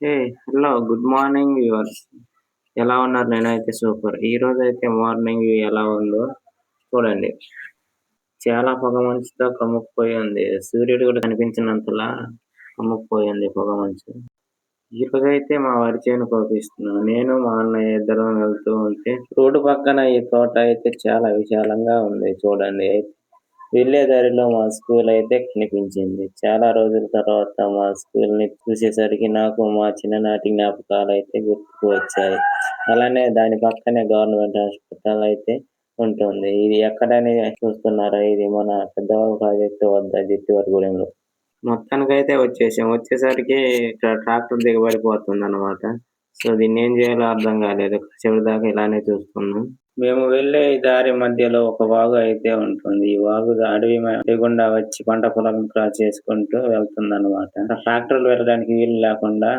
Hey hello good morning viewers. ఎలా ఉన్నారు? నేనైతే సూపర్. ఈ రోజు అయితే మార్నింగ్ వ్యూ ఎలా ఉందో చూడండి. చాలా పొగ మంచుతో కమ్ముకుపోయి ఉంది. సూర్యుడు కూడా కనిపించినంతలా కమ్ముకుపోయి ఉంది పొగ మంచు. ఈ రోజు అయితే మా వరి చేను కోపిస్తున్నాను నేను మా అన్నయ్య ఇద్దరం వెళ్తూ ఉంటే రోడ్డు పక్కన ఈ తోట అయితే చాలా విశాలంగా ఉంది చూడండి. వెళ్ళే దారిలో మా స్కూల్ అయితే కనిపించింది. చాలా రోజుల తర్వాత మా స్కూల్ని చూసేసరికి నాకు మా చిన్ననాటి జ్ఞాపకాలు అయితే గుర్తుకు వచ్చాయి. అలానే దాని పక్కనే గవర్నమెంట్ హాస్పిటల్ అయితే ఉంటుంది. ఇది ఎక్కడని చూస్తున్నారా ఇది మన పెద్దవాళ్ళ ప్రాజెక్టు వద్ద జిట్టివరగూడెంలో మొత్తానికైతే వచ్చేసాం. వచ్చేసరికి ఇక్కడ ట్రాక్టర్ దిగబడిపోతుంది అనమాట సో దీన్ని ఏం చేయాలో అర్థం కాలేదు. చివరి దాకా ఇలానే చూస్తున్నాం మేము వెళ్ళే దారి మధ్యలో ఒక వాగు అయితే ఉంటుంది. ఈ వాగు అడవి లేకుండా వచ్చి పంట పొలం క్రాస్ చేసుకుంటూ వెళ్తుంది అనమాట ట్రాక్టర్లు వెళ్ళడానికి వీలు లేకుండా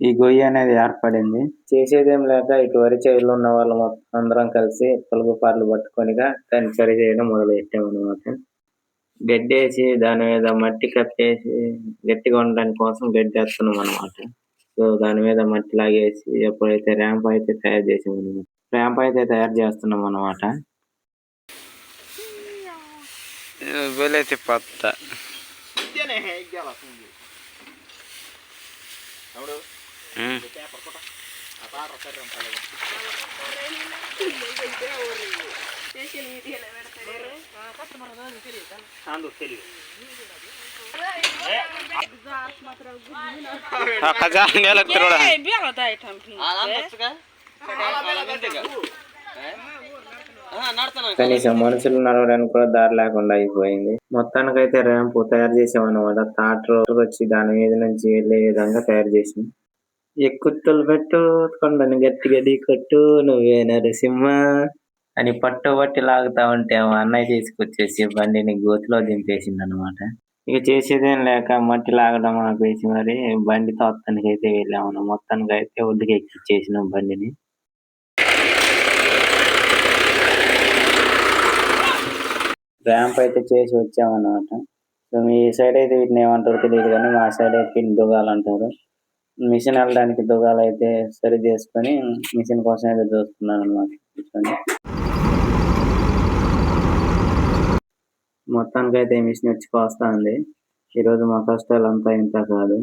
ఈ గొయ్యి అనేది ఏర్పడింది. చేసేదేం లేక ఇటు వరి చేనులో ఉన్న వాళ్ళు మొత్తం అందరం కలిసి పొలుగు పాటలు పట్టుకొనిగా దాన్ని సరి చేయడం మొదలు పెట్టాము అనమాట గడ్డేసి దాని మీద మట్టి కప్పేసి గట్టిగా ఉండడానికి కోసం గడ్డి వేస్తున్నాం అనమాట సో దాని మీద మట్టి లాగేసి ఎప్పుడైతే ర్యాంప్ అయితే తయారు చేసాము ర్యాంప్ అయితే తయారు చేస్తున్నాం అనమాట పత్త. కనీసం మనుషులు నడవడానికి కూడా దారి లేకుండా అయిపోయింది. మొత్తానికైతే ర్యాంప్ తయారు చేసామన్నమాట. థాట్ రోడ్ వచ్చి దాని మీద నుంచి వెళ్ళే విధంగా తయారు చేసాం. ఎక్కుతులు పెట్టు కొండను గట్టిగా ఢీ కొట్టు నువ్వే నరసింహ. అని పట్టు పట్టి లాగుతా ఉంటే మా అన్నయ్య తీసుకొచ్చేసి బండిని గోతిలో దింపేసింది అనమాట ఇక చేసేదేం లేక మట్టి లాగడం ఆపేసి మరి బండి తోత్తానికి అయితే వెళ్ళాము మొత్తానికి అయితే ఒడ్డుకి ఎక్కిచ్చేసినాం బండిని. ర్యాంప్ అయితే చేసి వచ్చామన్నమాట. సో మీ సైడ్ అయితే వీటిని ఏమంటారో తెలియదు కానీ మా సైడ్ అయితే వీటిని దుగాలు అంటారు మిషన్ వెళ్ళడానికి దుగాలు అయితే సరి చేసుకొని మిషన్ కోసం అయితే చూస్తున్నాను అనమాట మొత్తానికి అయితే మిషన్ వచ్చి కోస్తా ఉంది ఈరోజు మా కష్టాలు అంతా ఇంత కాదు.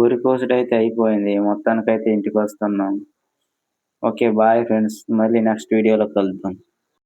ఊరి కోసుడు అయితే అయిపోయింది. మొత్తానికైతే ఇంటికి వస్తున్నాం. Okay bye friends. మళ్ళీ నెక్స్ట్ వీడియోలో కలుద్దాం.